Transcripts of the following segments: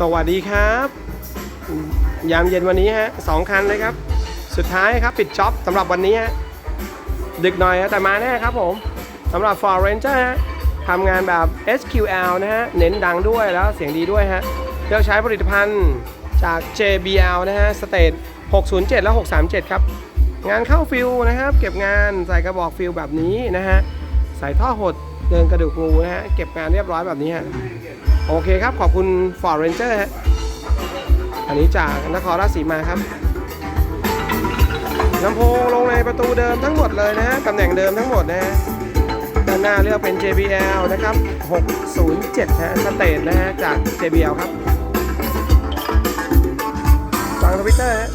สวัสดีครับ ยามเย็นวันนี้ฮะสองคันเลยครับ สุดท้ายครับปิดจ็อบสำหรับวันนี้ฮะดึกหน่อยแต่มาแน่ครับผมสำหรับ Ford Ranger ฮะทำงานแบบ SQL นะฮะ เน้นดังด้วยแล้วเสียงดีด้วยฮะเลือกใช้ผลิตภัณฑ์จาก JBL นะฮะ State 607 และ 637 ครับ งานเข้าฟิลนะครับ เก็บงานใส่กระบอกฟิลแบบนี้นะฮะ ใส่ท่อหดเดินกระดูกงูนะฮะ เก็บงานเรียบร้อยแบบนี้ฮะ โอเคครับ ขอบคุณ Ford Ranger ฮะอันนี้จากนครราชสีมาครับลำโพงลงในประตูเดิมทั้งหมดเลยนะฮะตำแหน่งเดิมทั้งหมดนะฮะด้านหน้าเลือกเป็น JBL นะครับ 607 ฮะสเตทนะฮะจาก JBL ครับฟังทวิตเตอร์ฮะ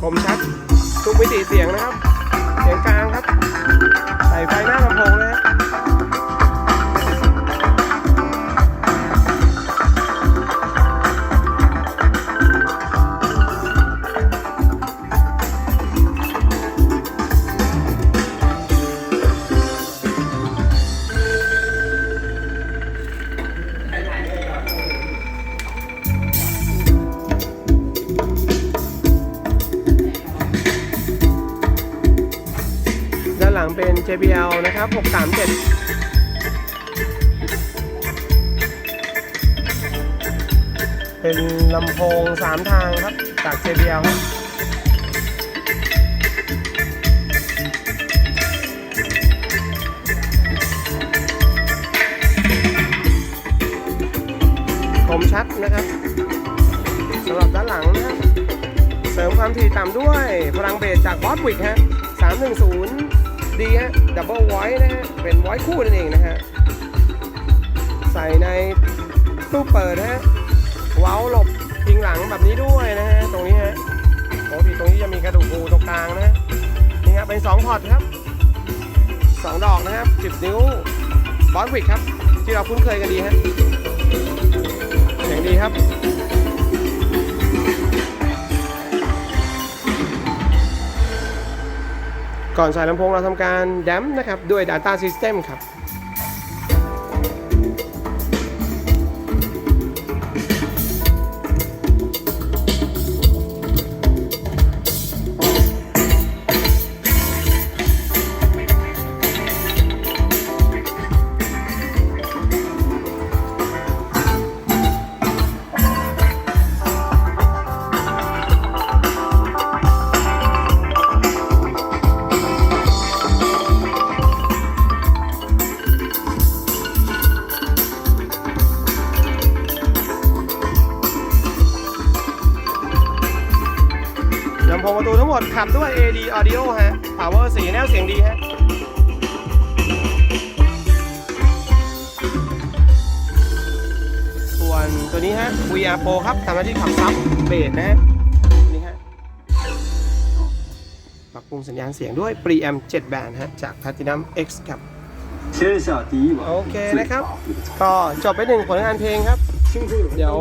คมชัด ทุกมิติเสียงนะครับ สียงกลางครับ ด้านหลังเป็น JBL นะครับ 637เป็นลำโพง 3 ทางครับ จาก JBL ครับคมชัดนะครับสำหรับด้านหลังนะครับเสริมความถี่ต่ำด้วย พลังเบสจากบอสวิกฮะ310 ดีฮะดับเบิลไวท์นะฮะ เป็นไวท์คู่นั่นเองนะฮะ ใส่ในตู้เปิดฮะ เว้าหลบพิงหลังแบบนี้ด้วยนะฮะ ตรงนี้ฮะปกติตรงนี้จะมีกระดูกงูตรงกลางนะฮะนี่ครับเป็น2พอร์ตครับ 2 ดอกนะครับ10นิ้วบอสวิกครับ ที่เราคุ้นเคยกันดีฮะเสียงดีครับ ก่อนใส่ลำโพงเราทำการดัมนะครับด้วย Data System ครับ ห6ประตูทั้งหมดขับด้วย AD Audio ฮะ Power 4แนวเสียงดีฮะส่วนตัวนี้ฮะ VR Pro ครับทำหน้าที่ขับซับเบสนะนี่ฮะปรับปรุงสัญญาณเสียงด้วย Preamp 7 แบนฮะ จาก Platinum X ครับโอเคนะครับ ก็จบไปหนึ่งผลงานเพลงครับ เดี๋ยว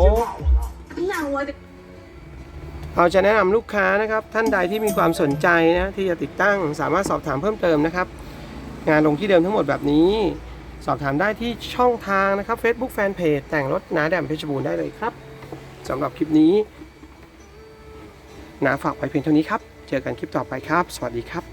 เราจะแนะนำลูกค้านะครับท่านใดที่มีความสนใจนะที่จะติดตั้งสามารถสอบถามเพิ่มเติมนะครับ งานลงที่เดิมทั้งหมดแบบนี้ สอบถามได้ที่ช่องทางนะครับ Facebook Fanpage แต่งรถนาแดมเพชรบูรณ์ได้เลยครับสำหรับคลิปนี้นาฝากไว้เพียงเท่านี้ครับ เจอกันคลิปต่อไปครับ สวัสดีครับ